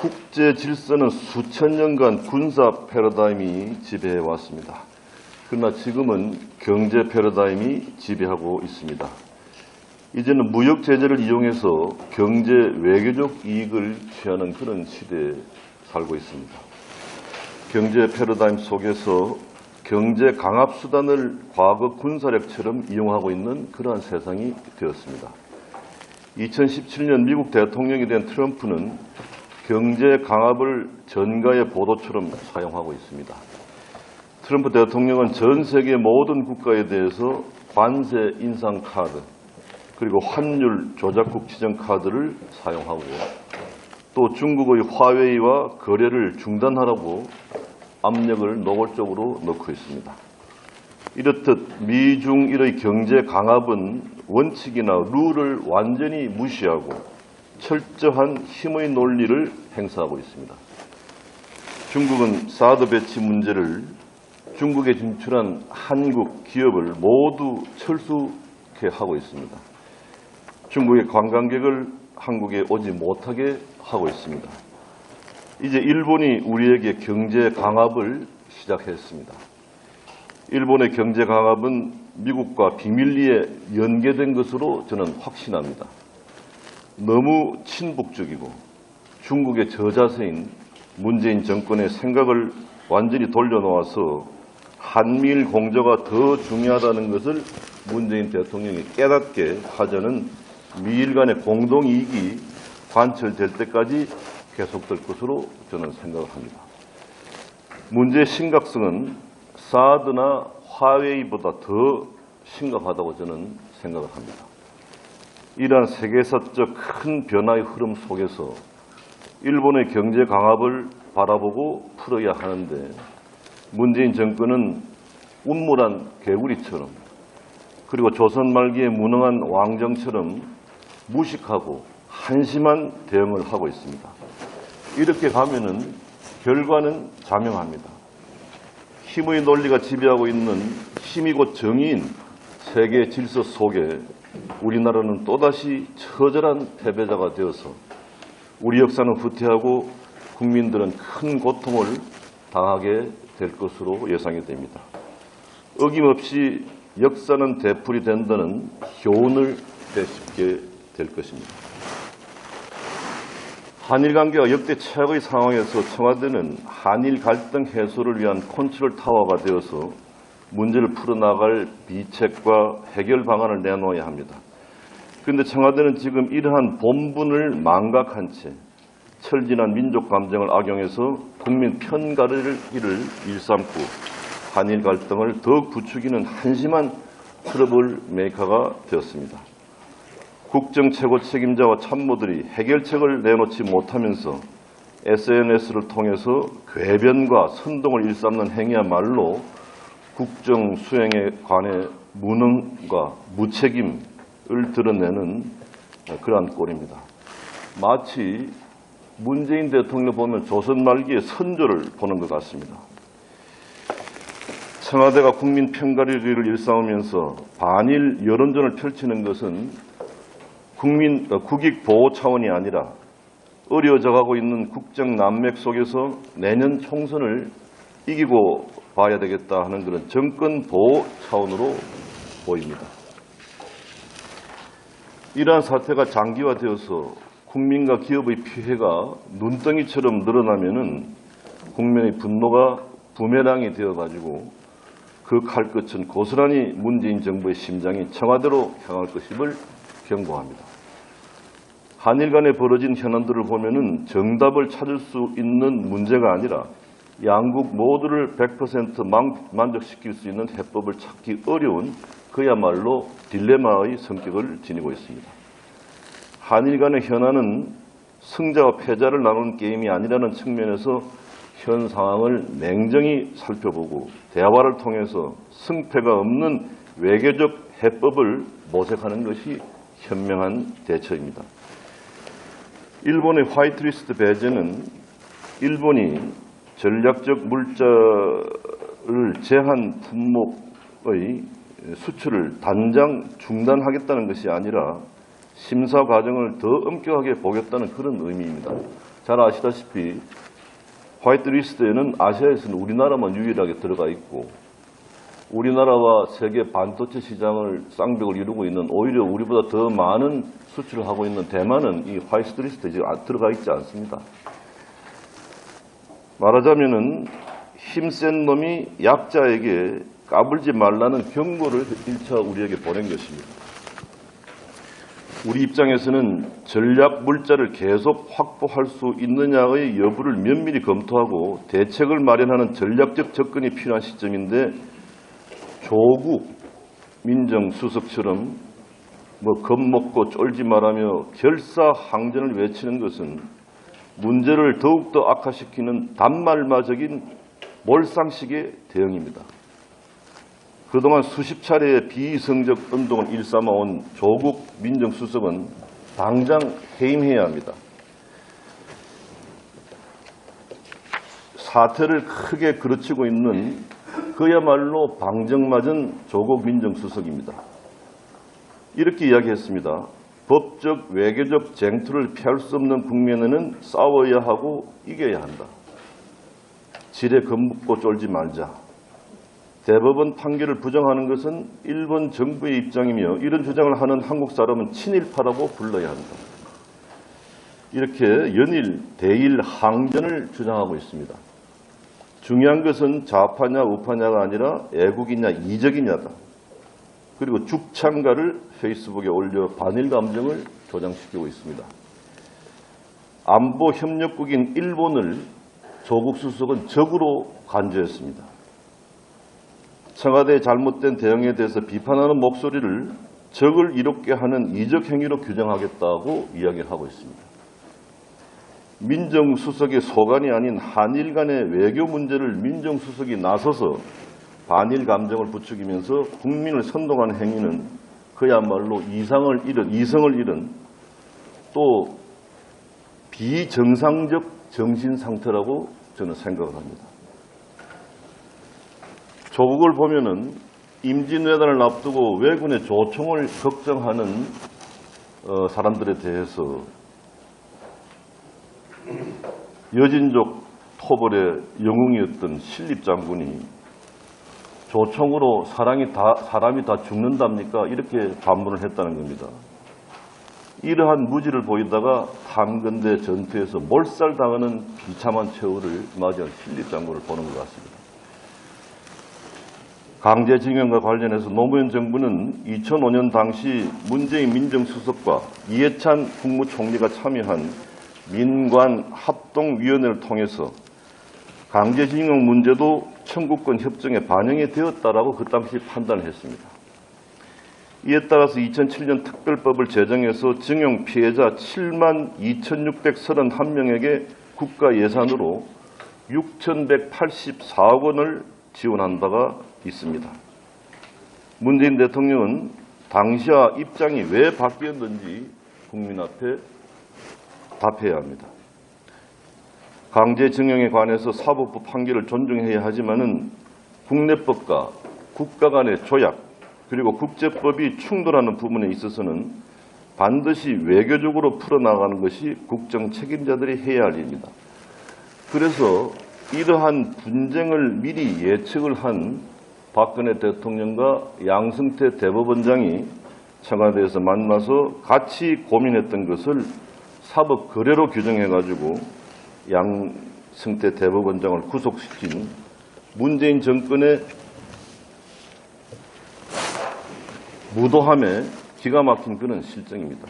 국제 질서는 수천 년간 군사 패러다임이 지배해 왔습니다. 그러나 지금은 경제 패러다임이 지배하고 있습니다. 이제는 무역 제재를 이용해서 경제 외교적 이익을 취하는 그런 시대에 살고 있습니다. 경제 패러다임 속에서 경제 강압 수단을 과거 군사력처럼 이용하고 있는 그러한 세상이 되었습니다. 2017년 미국 대통령이 된 트럼프는 경제 강압을 전가의 보도처럼 사용하고 있습니다. 트럼프 대통령은 전 세계 모든 국가에 대해서 관세 인상 카드 그리고 환율 조작국 지정 카드를 사용하고 또 중국의 화웨이와 거래를 중단하라고 압력을 노골적으로 넣고 있습니다. 이렇듯 미중일의 경제 강압은 원칙이나 룰을 완전히 무시하고 철저한 힘의 논리를 행사하고 있습니다. 중국은 사드 배치 문제를 중국에 진출한 한국 기업을 모두 철수케 하고 있습니다. 중국의 관광객을 한국에 오지 못하게 하고 있습니다. 이제 일본이 우리에게 경제 강압을 시작했습니다. 일본의 경제 강압은 미국과 비밀리에 연계된 것으로 저는 확신합니다. 너무 친북적이고 중국의 저자세인 문재인 정권의 생각을 완전히 돌려놓아서 한미일 공조가 더 중요하다는 것을 문재인 대통령이 깨닫게 하자는 미일 간의 공동이익이 관철될 때까지 계속될 것으로 저는 생각을 합니다. 문제의 심각성은 사드나 화웨이보다 더 심각하다고 저는 생각을 합니다. 이러한 세계사적 큰 변화의 흐름 속에서 일본의 경제 강압을 바라보고 풀어야 하는데 문재인 정권은 운물한 개구리처럼 그리고 조선 말기의 무능한 왕정처럼 무식하고 한심한 대응을 하고 있습니다. 이렇게 가면은 결과는 자명합니다. 힘의 논리가 지배하고 있는 힘이 곧 정의인 세계 질서 속에 우리나라는 또다시 처절한 패배자가 되어서 우리 역사는 후퇴하고 국민들은 큰 고통을 당하게 될 것으로 예상이 됩니다. 어김없이 역사는 되풀이 된다는 교훈을 되씹게 될 것입니다. 한일 관계가 역대 최악의 상황에서 청와대는 한일 갈등 해소를 위한 컨트롤 타워가 되어서 문제를 풀어나갈 비책과 해결 방안을 내놓아야 합니다. 그런데 청와대는 지금 이러한 본분을 망각한 채 철진한 민족 감정을 악용해서 국민 편가르기를 일삼고 한일 갈등을 더욱 부추기는 한심한 트러블 메이커가 되었습니다. 국정 최고 책임자와 참모들이 해결책을 내놓지 못하면서 SNS를 통해서 궤변과 선동을 일삼는 행위야말로 국정 수행에 관해 무능과 무책임을 드러내는 그러한 꼴입니다. 마치 문재인 대통령 보면 조선 말기의 선조를 보는 것 같습니다. 청와대가 국민 편가르기를 일삼으면서 반일 여론전을 펼치는 것은 국민 어, 국익 보호 차원이 아니라 어려져가고 있는 국정 난맥 속에서 내년 총선을 이기고 봐야 되겠다 하는 그런 정권 보호 차원으로 보입니다. 이러한 사태가 장기화되어서 국민과 기업의 피해가 눈덩이처럼 늘어나면은 국민의 분노가 부메랑이 되어가지고 그 칼끝은 고스란히 문재인 정부의 심장이 청와대로 향할 것임을 경고합니다. 한일 간에 벌어진 현안들을 보면 은 정답을 찾을 수 있는 문제가 아니라 양국 모두를 100% 만, 만족시킬 수 있는 해법을 찾기 어려운 그야말로 딜레마의 성격을 지니고 있습니다. 한일 간의 현안은 승자와 패자를 나누는 게임이 아니라는 측면에서 현 상황을 냉정히 살펴보고 대화를 통해서 승패가 없는 외교적 해법을 모색하는 것이 현명한 대처입니다. 일본의 화이트리스트 배제는 일본이 전략적 물자를 제한 품목의 수출을 단장 중단하겠다는 것이 아니라 심사 과정을 더 엄격하게 보겠다는 그런 의미입니다. 잘 아시다시피 화이트리스트에는 아시아에서는 우리나라만 유일하게 들어가 있고 우리나라와 세계 반도체 시장을 쌍벽을 이루고 있는 오히려 우리보다 더 많은 수출을 하고 있는 대만은 이 화이트리스트에 지금 안- 들어가 있지 않습니다. 말하자면은 힘센 놈이 약자에게 까불지 말라는 경고를 1차 우리에게 보낸 것입니다. 우리 입장에서는 전략 물자를 계속 확보할 수 있느냐의 여부를 면밀히 검토하고 대책을 마련하는 전략적 접근이 필요한 시점인데 조국 민정수석처럼 뭐 겁먹고 쫄지 말하며 결사항전을 외치는 것은 문제를 더욱더 악화시키는 단말마적인 몰상식의 대응입니다. 그동안 수십 차례의 비이성적 운동을 일삼아온 조국 민정수석은 당장 해임해야 합니다. 사태를 크게 그르치고 있는 그야말로 방정맞은 조국 민정수석입니다. 이렇게 이야기했습니다. 법적, 외교적 쟁투를 피할 수 없는 국면에는 싸워야 하고 이겨야 한다. 지레 겁먹고 쫄지 말자. 대법원 판결을 부정하는 것은 일본 정부의 입장이며 이런 주장을 하는 한국 사람은 친일파라고 불러야 한다. 이렇게 연일 대일 항전을 주장하고 있습니다. 중요한 것은 좌파냐 우파냐가 아니라 애국이냐 이적이냐다. 그리고 죽창가를 페이스북에 올려 반일 감정을 조장시키고 있습니다. 안보 협력국인 일본을 조국 수석은 적으로 간주했습니다. 청와대의 잘못된 대응에 대해서 비판하는 목소리를 적을 이롭게 하는 이적 행위로 규정하겠다고 이야기하고 있습니다. 민정수석의 소관이 아닌 한일 간의 외교 문제를 민정수석이 나서서 반일 감정을 부추기면서 국민을 선동하는 행위는 그야말로 이상을 잃은 이성을 잃은 또 비정상적 정신 상태라고 저는 생각을 합니다. 조국을 보면은 임진왜란을 앞두고 왜군의 조총을 걱정하는 어, 사람들에 대해서 여진족 토벌의 영웅이었던 신립 장군이 조총으로 사람이 다, 사람이 다 죽는답니까? 이렇게 반문을 했다는 겁니다. 이러한 무지를 보이다가 탄건대 전투에서 몰살당하는 비참한 최후를 맞이한 신립 장군을 보는 것 같습니다. 강제징용과 관련해서 노무현 정부는 2005년 당시 문재인 민정수석과 이해찬 국무총리가 참여한 민관 합동위원회를 통해서 강제징용 문제도 청구권 협정에 반영이 되었다라고 그 당시 판단을 했습니다. 이에 따라서 2007년 특별법을 제정해서 징용 피해자 7만 2,631명에게 국가 예산으로 6,184억 원을 지원한 바가 있습니다. 문재인 대통령은 당시와 입장이 왜 바뀌었는지 국민 앞에 답해야 합니다. 강제징용에 관해서 사법부 판결을 존중해야 하지만은 국내법과 국가 간의 조약 그리고 국제법이 충돌하는 부분에 있어서는 반드시 외교적으로 풀어나가는 것이 국정 책임자들이 해야 할 일입니다. 그래서 이러한 분쟁을 미리 예측을 한 박근혜 대통령과 양승태 대법원장이 청와대에서 만나서 같이 고민했던 것을 사법 거래로 규정해가지고 양승태 대법원장을 구속시킨 문재인 정권의 무도함에 기가 막힌 그런 실정입니다.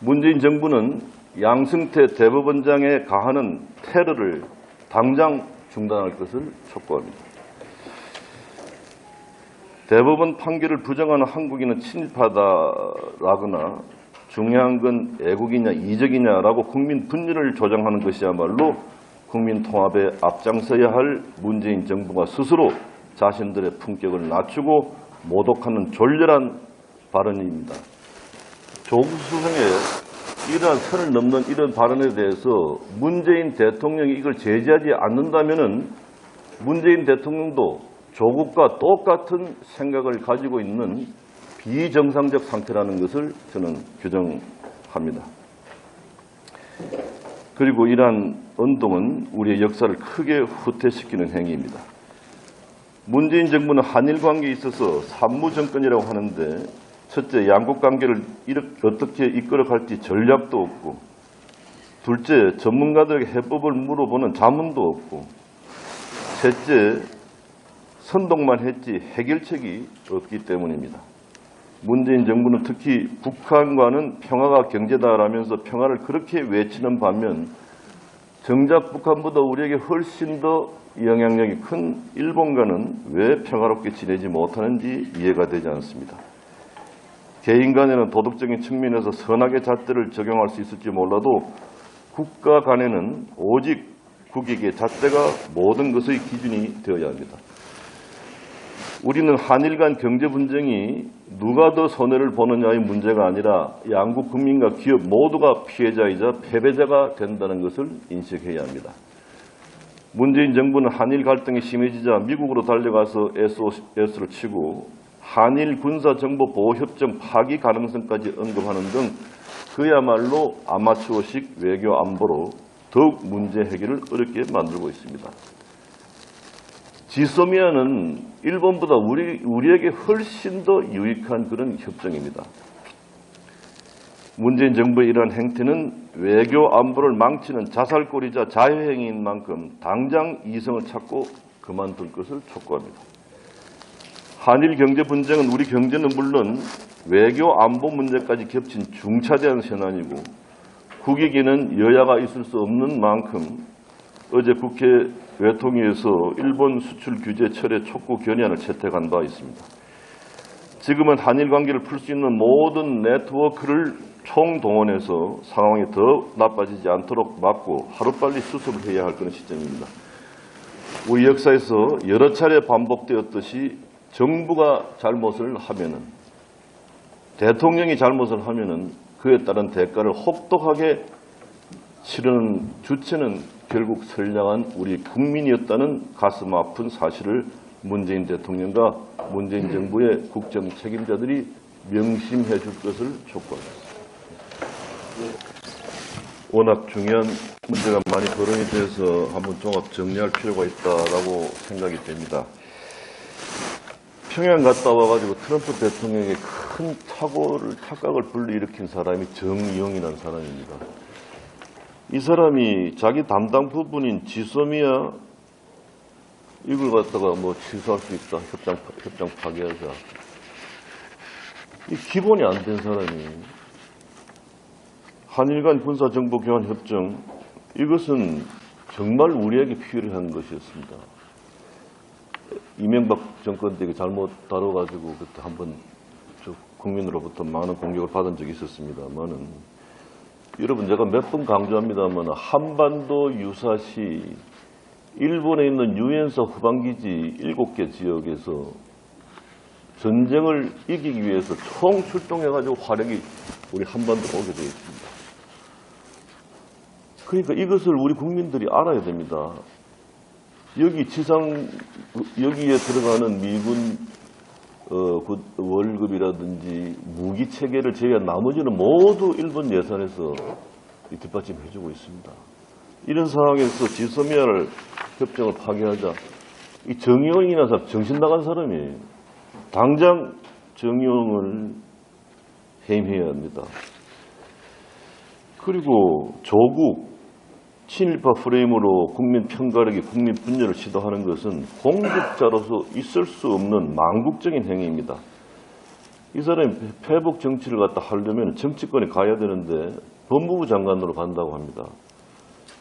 문재인 정부는 양승태 대법원장에 가하는 테러를 당장 중단할 것을 촉구합니다. 대법원 판결을 부정하는 한국인은 친일파다라거나 중요한 건 애국이냐 이적이냐라고 국민 분열을 조장하는 것이야말로 국민 통합에 앞장서야 할 문재인 정부가 스스로 자신들의 품격을 낮추고 모독하는 졸렬한 발언입니다. 조국 수석의 이러한 선을 넘는 이런 발언에 대해서 문재인 대통령이 이걸 제지하지 않는다면은 문재인 대통령도 조국과 똑같은 생각을 가지고 있는 비정상적 상태라는 것을 저는 규정합니다. 그리고 이러한 운동은 우리의 역사를 크게 후퇴시키는 행위입니다. 문재인 정부는 한일 관계에 있어서 산무 정권이라고 하는데 첫째 양국 관계를 어떻게 이끌어갈지 전략도 없고 둘째 전문가들에게 해법을 물어보는 자문도 없고 셋째 선동만 했지 해결책이 없기 때문입니다. 문재인 정부는 특히 북한과는 평화가 경제다라면서 평화를 그렇게 외치는 반면 정작 북한보다 우리에게 훨씬 더 영향력이 큰 일본과는 왜 평화롭게 지내지 못하는지 이해가 되지 않습니다. 개인 간에는 도덕적인 측면에서 선악의 잣대를 적용할 수 있을지 몰라도 국가 간에는 오직 국익의 잣대가 모든 것의 기준이 되어야 합니다. 우리는 한일 간 경제 분쟁이 누가 더 손해를 보느냐의 문제가 아니라 양국 국민과 기업 모두가 피해자이자 패배자가 된다는 것을 인식해야 합니다. 문재인 정부는 한일 갈등이 심해지자 미국으로 달려가서 SOS를 치고 한일 군사정보 보호협정 파기 가능성까지 언급하는 등 그야말로 아마추어식 외교 안보로 더욱 문제 해결을 어렵게 만들고 있습니다. 지소미아는 일본보다 우리, 우리에게 훨씬 더 유익한 그런 협정입니다. 문재인 정부의 이러한 행태는 외교 안보를 망치는 자살골이자 자해행위인 만큼 당장 이성을 찾고 그만둘 것을 촉구합니다. 한일 경제 분쟁은 우리 경제는 물론 외교 안보 문제까지 겹친 중차대한 현안이고 국익에는 여야가 있을 수 없는 만큼 어제 국회 외통위에서 일본 수출 규제 철회 촉구 견의안을 채택한 바 있습니다. 지금은 한일 관계를 풀 수 있는 모든 네트워크를 총동원해서 상황이 더 나빠지지 않도록 막고 하루빨리 수습을 해야 할 그런 시점입니다. 우리 역사에서 여러 차례 반복되었듯이 정부가 잘못을 하면은 대통령이 잘못을 하면은 그에 따른 대가를 혹독하게 치르는 주체는 결국 선량한 우리 국민이었다는 가슴 아픈 사실을 문재인 대통령과 문재인 정부의 국정 책임자들이 명심해 줄 것을 촉구합니다. 워낙 중요한 문제가 많이 거론이 돼서 한번 종합 정리할 필요가 있다라고 생각이 됩니다. 평양 갔다 와가지고 트럼프 대통령에게 큰 착오를, 착각을 불러일으킨 사람이 정의용이라는 사람입니다. 이 사람이 자기 담당 부분인 지소미아 이걸 갖다가 뭐 취소할 수 있다. 협상, 협상 파기하자. 이 기본이 안 된 사람이 한일 간 군사 정보 교환 협정 이것은 정말 우리에게 필요한 것이었습니다. 이명박 정권 때 잘못 다뤄가지고 그때 한번 저 국민으로부터 많은 공격을 받은 적이 있었습니다만은 여러분 제가 몇 번 강조합니다만 한반도 유사시 일본에 있는 유엔사 후방기지 7개 지역에서 전쟁을 이기기 위해서 총 출동해가지고 화력이 우리 한반도로 오게 되어 있습니다. 그러니까 이것을 우리 국민들이 알아야 됩니다. 여기 지상 여기에 들어가는 미군 어, 그 월급이라든지 무기 체계를 제외한 나머지는 모두 일본 예산에서 이 뒷받침해 주고 있습니다. 이런 상황에서 지소미아를 협정을 파기하자 이 정의용이라는 사람 정신 나간 사람이 당장 정의용을 해임해야 합니다. 그리고 조국 친일파 프레임으로 국민 편가르기, 국민 분열을 시도하는 것은 공직자로서 있을 수 없는 망국적인 행위입니다. 이 사람이 패복 정치를 갖다 하려면 정치권에 가야 되는데 법무부 장관으로 간다고 합니다.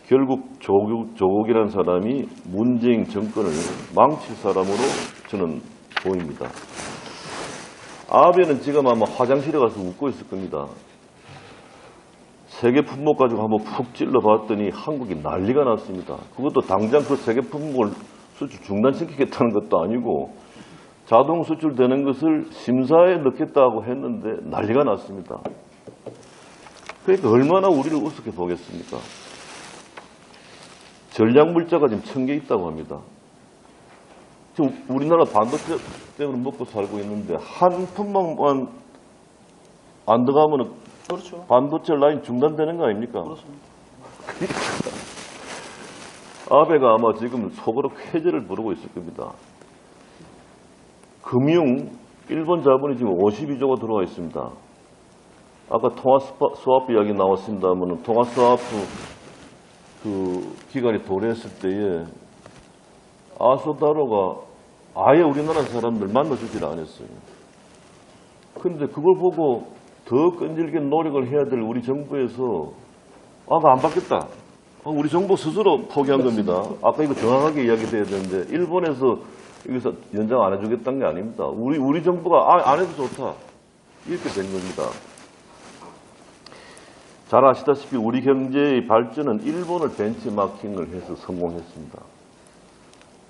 결국 조국, 조국이라는 사람이 문재인 정권을 망칠 사람으로 저는 보입니다. 아베는 지금 아마 화장실에 가서 웃고 있을 겁니다. 세계 품목 가지고 한번 푹 찔러 봤더니 한국이 난리가 났습니다. 그것도 당장 그 세계 품목을 수출 중단시키겠다는 것도 아니고 자동 수출되는 것을 심사에 넣겠다고 했는데 난리가 났습니다. 그러니까 얼마나 우리를 우습게 보겠습니까? 전략 물자가 지금 천 개 있다고 합니다. 지금 우리나라 반도체 때문에 먹고 살고 있는데 한 품목만 안 들어가면 그렇죠. 반도체 라인 중단되는 거 아닙니까? 그렇습니다. 아베가 아마 지금 속으로 쾌재를 부르고 있을 겁니다. 금융, 일본 자본이 지금 52조가 들어와 있습니다. 아까 통화 수합 이야기 나왔습니다. 하면 통화 수합 그 기간이 도래했을 때에 아소다로가 아예 우리나라 사람들 만나주질 않았어요. 그런데 그걸 보고 더 끈질긴 노력을 해야 될 우리 정부에서 아가 안 받겠다. 아, 우리 정부 스스로 포기한 겁니다. 아까 이거 정확하게 이야기돼야 되는데 일본에서 여기서 연장 안 해주겠다는 게 아닙니다. 우리 우리 정부가 아, 안 해도 좋다 이렇게 된 겁니다. 잘 아시다시피 우리 경제의 발전은 일본을 벤치마킹을 해서 성공했습니다.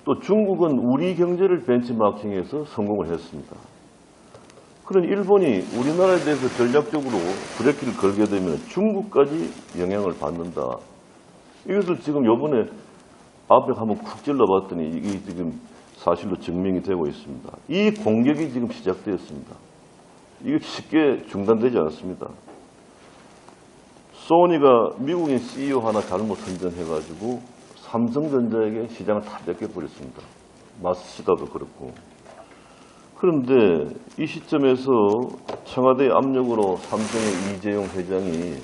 또 중국은 우리 경제를 벤치마킹해서 성공을 했습니다. 그런 일본이 우리나라에 대해서 전략적으로 브레이크를 걸게 되면 중국까지 영향을 받는다. 이것을 지금 요번에 앞에 한번 쿡 찔러봤더니 이게 지금 사실로 증명이 되고 있습니다. 이 공격이 지금 시작되었습니다. 이게 쉽게 중단되지 않았습니다. 소니가 미국인 CEO 하나 잘못 선전해가지고 삼성전자에게 시장을 다 뺏겨버렸습니다. 마스시다도 그렇고. 그런데 이 시점에서 청와대 압력으로 삼성의 이재용 회장이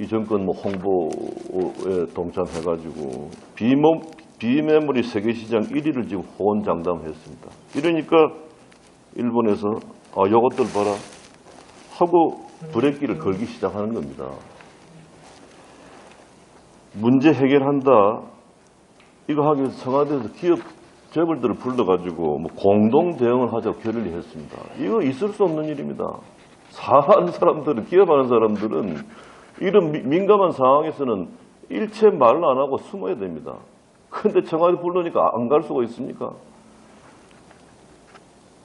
이 정권 뭐 홍보에 동참해가지고 비모, 비메모리 세계시장 1위를 지금 호언장담했습니다. 이러니까 일본에서 아, 요것들 봐라 하고 브레이크를 걸기 시작하는 겁니다. 문제 해결한다. 이거 하기 위해서 청와대에서 기업 재벌들을 불러가지고 뭐 공동 대응을 하자고 결의를 했습니다. 이거 있을 수 없는 일입니다. 사는 사람들은, 기업하는 사람들은 이런 미- 민감한 상황에서는 일체 말을 안 하고 숨어야 됩니다. 근데 청와대 부르니까 안 갈 수가 있습니까?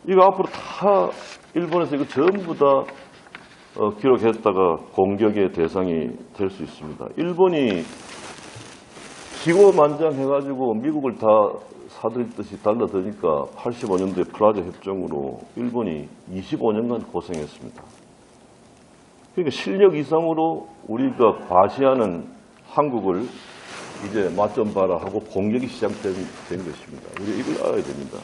이거 앞으로 다 일본에서 이거 전부 다 어, 기록했다가 공격의 대상이 될 수 있습니다. 일본이 기고만장해가지고 미국을 다 사들듯이 달라드니까 85년도에 플라자 협정으로 일본이 25년간 고생했습니다. 그러니까 실력 이상으로 우리가 과시하는 한국을 이제 맛좀 봐라 하고 공격이 시작된 된 것입니다. 우리 이걸 알아야 됩니다.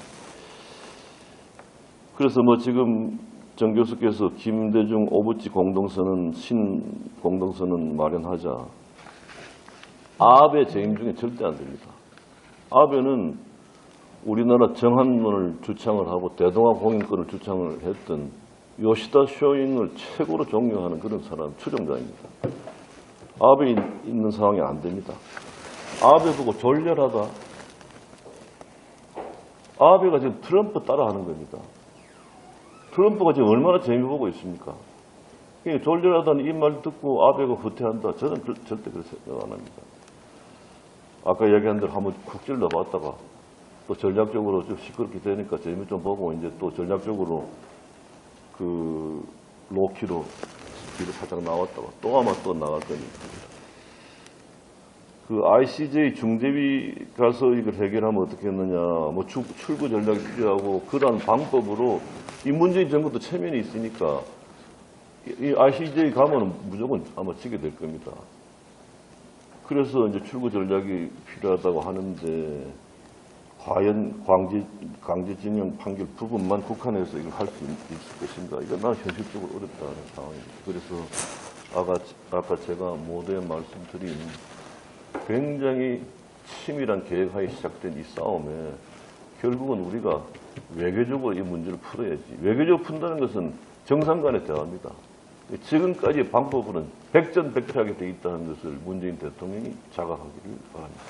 그래서 뭐 지금 정 교수께서 김대중 오부치 공동선언 신 공동선언 마련하자 아베 재임 중에 절대 안 됩니다. 아베는 우리나라 정한론을 주창을 하고 대동아 공인권을 주창을 했던 요시다 쇼잉을 최고로 존경하는 그런 사람 추종자입니다. 아베 있는 상황이 안 됩니다. 아베 보고 졸렬하다. 아베가 지금 트럼프 따라하는 겁니다. 트럼프가 지금 얼마나 재미 보고 있습니까? 졸렬하다는 이 말 듣고 아베가 후퇴한다. 저는 그- 절대 그렇게 생각 안 합니다. 아까 얘기한 대로 한번 쿡 찔러봤다가 또 전략적으로 좀 시끄럽게 되니까 재미 좀 보고 이제 또 전략적으로 그 로키로 뒤로 살짝 나왔다가 또 아마 또 나갈 거니까. 그 ICJ 중재위 가서 이걸 해결하면 어떻게 했느냐, 뭐 출, 출구 전략이 필요하고 그러한 방법으로 이 문재인 정부도 체면이 있으니까 이- 이 ICJ 가면 무조건 아마 지게 될 겁니다. 그래서 이제 출구 전략이 필요하다고 하는데 과연 광지, 강제징용 판결 부분만 국한해서 이걸 할 수 있을 것인가? 이건 난 현실적으로 어렵다는 상황입니다. 그래서 아까, 아까 제가 모두에 말씀드린 굉장히 치밀한 계획하에 시작된 이 싸움에 결국은 우리가 외교적으로 이 문제를 풀어야지. 외교적으로 푼다는 것은 정상 간의 대화입니다. 지금까지 방법으로는 백전백패하게 돼 있다는 것을 문재인 대통령이 자각하기를 바랍니다.